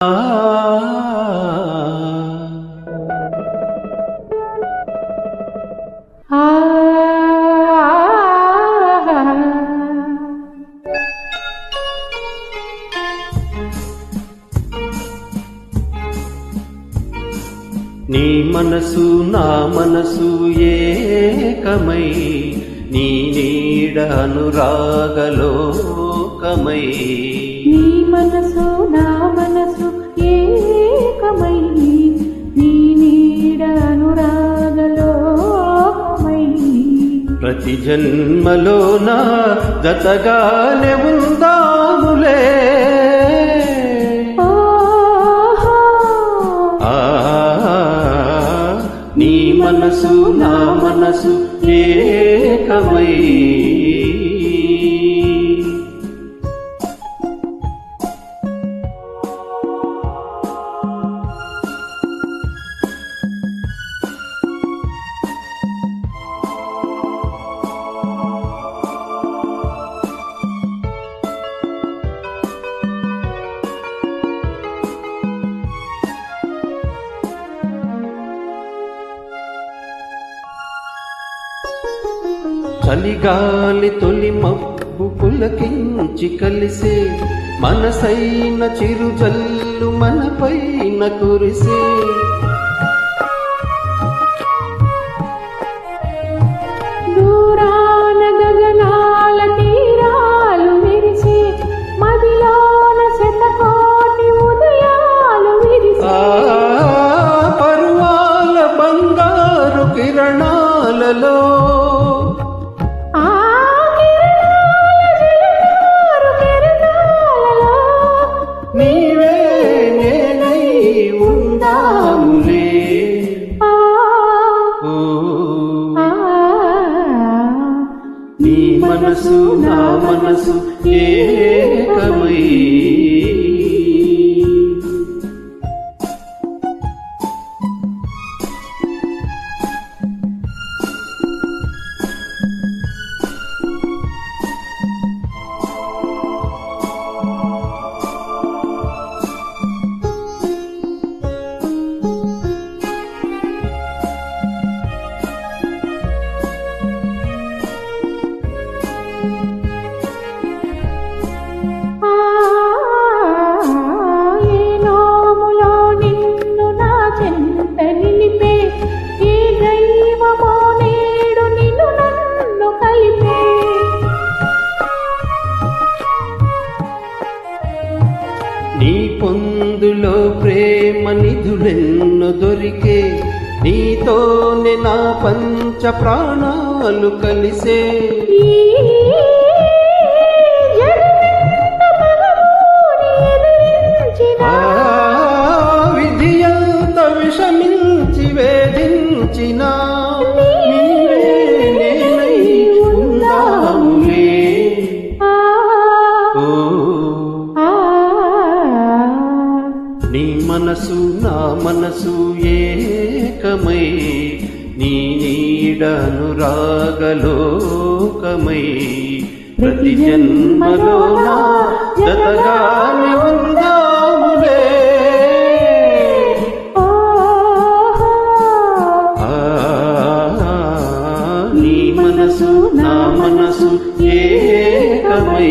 నీ మనసు నా మనసు ఏకమై నీ నీడ అనురాగలోకమై. నీ మనసు నా ప్రతి జన్మలో నా జతగానే ఉందాములే. నీ మనసు నా మనసు ఏకమై చలిగాలి తొలి మబ్బు పులకించి కలిసే మనసైన చిరుజల్లు మనపైన కురిసే నీవే నేనై ఉందాములే. నీ మనసు నా మనసు ఏకమై. నీ పొందులో ప్రేమ నిధులెన్ను దొరికే నీతోనే నా పంచ ప్రాణాలు కలిసే. మనసు నా మనసు ఏకమై నీ నీడనురాగలోకమై ప్రతి జన్మలో నీ మనసు నా మనసు ఏకమై.